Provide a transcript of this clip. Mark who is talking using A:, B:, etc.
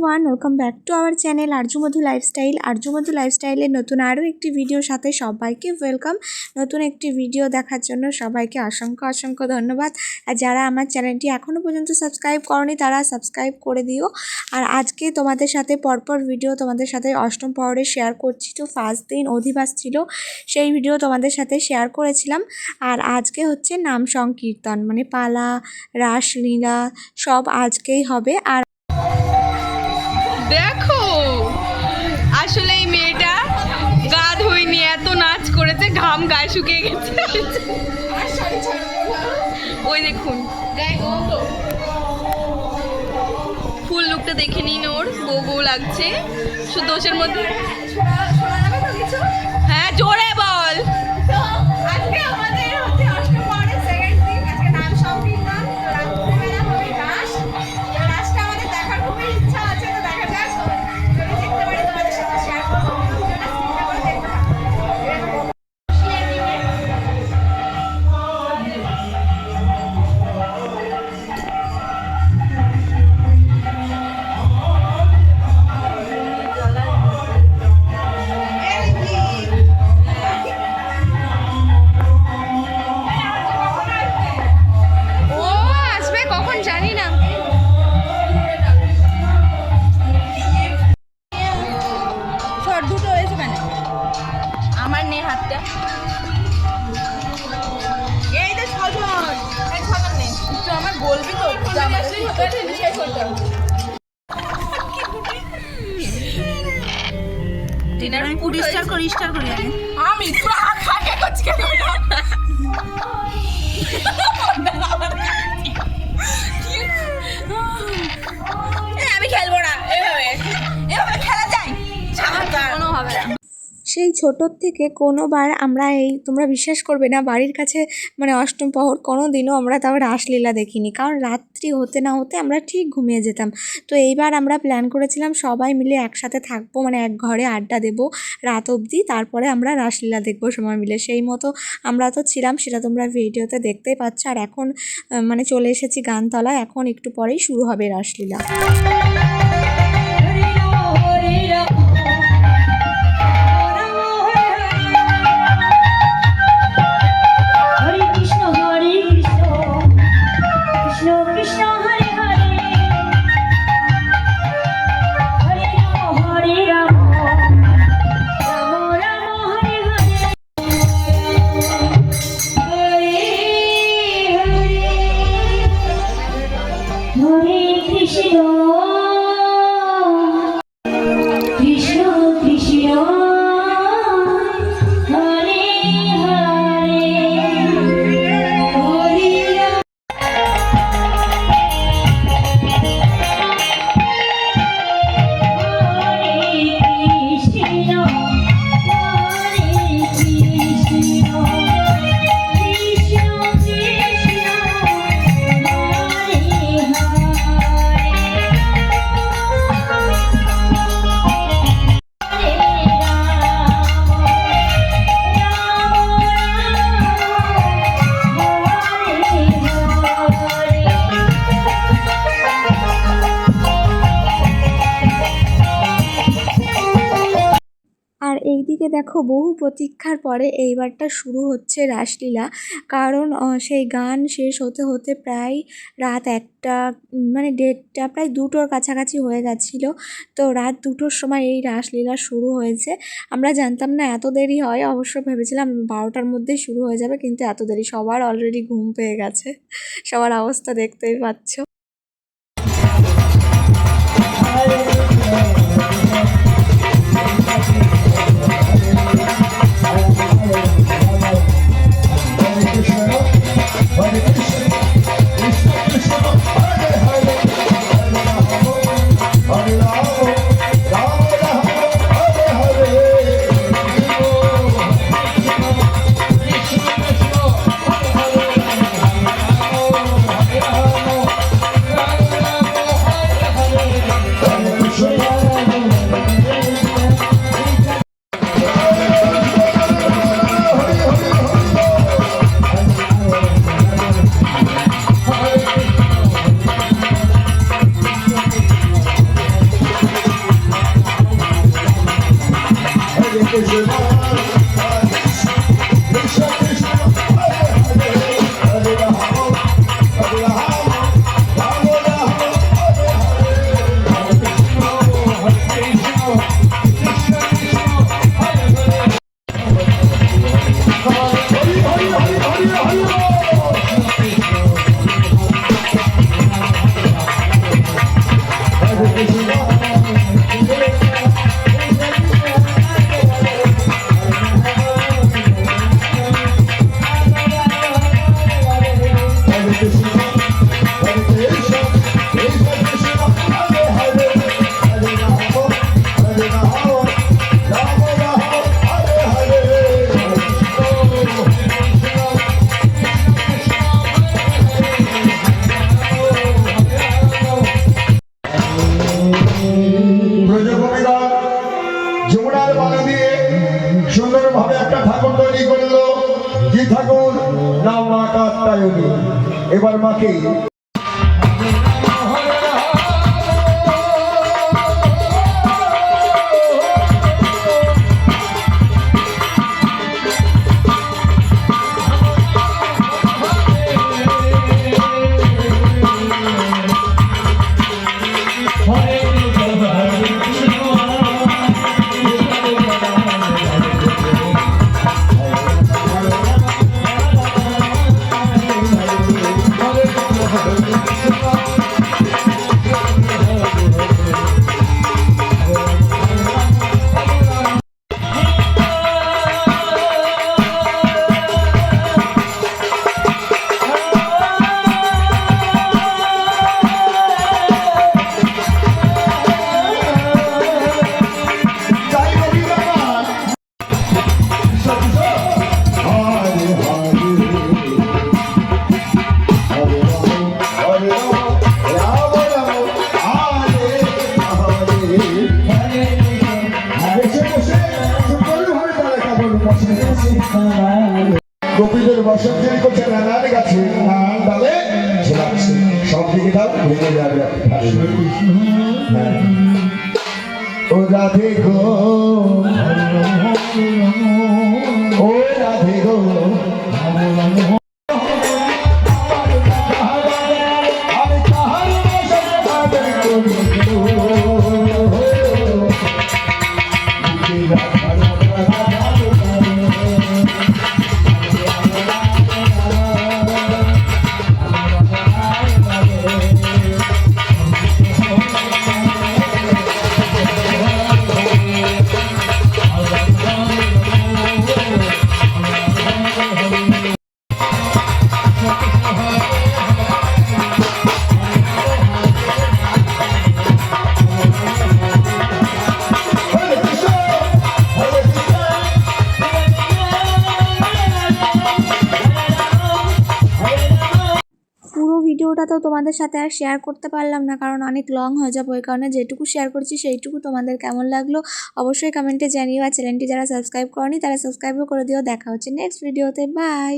A: Everyone welcome back to our channel Aryamadhu lifestyle Aryamadhu লাইফস্টাইলের নতুন আরও একটি ভিডিওর সাথে সবাইকে ওয়েলকাম নতুন একটি ভিডিও দেখার জন্য সবাইকে অসংখ্য অসংখ্য ধন্যবাদ। আর যারা আমার চ্যানেলটি এখনও পর্যন্ত সাবস্ক্রাইব করনি, তারা সাবস্ক্রাইব করে দিও। আর আজকে তোমাদের সাথে পরপর ভিডিও তোমাদের সাথে অষ্টম পহরে শেয়ার করছি। তো ফার্স্ট দিন অধিবাস ছিল, সেই ভিডিও তোমাদের সাথে শেয়ার করেছিলাম। আর আজকে হচ্ছে নাম সংকীর্তন মানে পালা, রাসলীলা, সব আজকেই হবে। আর
B: দেখো, আসলে এই মেয়েটা গা ধুইনি এত নাচ করেছে, ঘাম গায়ে শুকিয়ে গেছে। ওই দেখুন, ফুল লুকটা দেখে নিন ওর, বউ বউ লাগছে। শুধু দোষের মধ্যে হ্যাঁ জোরে ডিনার পুরিস্টার করি স্টার করি
C: আমি তোরা খাকে করছি কেন
A: সেই ছোটোর থেকে কোনোবার আমরা এই, তোমরা বিশ্বাস করবে না, বাড়ির কাছে মানে অষ্টম প্রহর কোনো দিনও আমরা তাও রাসলীলা দেখিনি। কারণ রাত্রি হতে না হতে আমরা ঠিক ঘুমিয়ে যেতাম। তো এইবার আমরা প্ল্যান করেছিলাম সবাই মিলে একসাথে থাকব মানে এক ঘরে আড্ডা দেবো রাত অবধি, তারপরে আমরা রাসলীলা দেখব সময় মিলে। সেই মতো আমরা তো ছিলাম, সেটা তোমরা ভিডিওতে দেখতেই পাচ্ছ। আর এখন মানে চলে এসেছি গানতলা এখন একটু পরেই শুরু হবে রাসলীলা। এইদিকে দেখো বহু প্রতীক্ষার পরে এইবারটা শুরু হচ্ছে রাসলীলা। কারণ সেই গান শেষ হতে হতে প্রায় রাত একটা মানে দেড়টা, প্রায় দুটোর কাছাকাছি হয়ে গেছিল। তো রাত দুটোর সময় এই রাসলীলা শুরু হয়েছে। আমরা জানতাম না এত দেরি হয়, অবশ্য ভেবেছিলাম বারোটার মধ্যেই শুরু হয়ে যাবে, কিন্তু এত দেরি, সবার অলরেডি ঘুম পেয়ে গেছে। সবার অবস্থা দেখতেই পাচ্ছ।
D: Allah Thank you. কাত্তায়নী এবার মাকে গোপীদের বসত তৈরি করছে নানার গাছে নানান ডালে ঝোলাচ্ছে। সব দিকে দাও ভেঙে যাবে হ্যাঁ। ও রাধে গো, ও রাধে গো।
A: Gracias. ভিডিওটা তো তোমাদের সাথে আর শেয়ার করতে পারলাম না, কারণ অনেক লং হয়ে যাব, ওই কারণে যেটুকু শেয়ার করছি সেইটুকু তোমাদের কেমন লাগল অবশ্যই কমেন্টে জানিও, আর চ্যানেলটি যারা সাবস্ক্রাইব করনি তারা সাবস্ক্রাইবও করে দিও, দেখা হচ্ছে নেক্সট ভিডিওতে বাই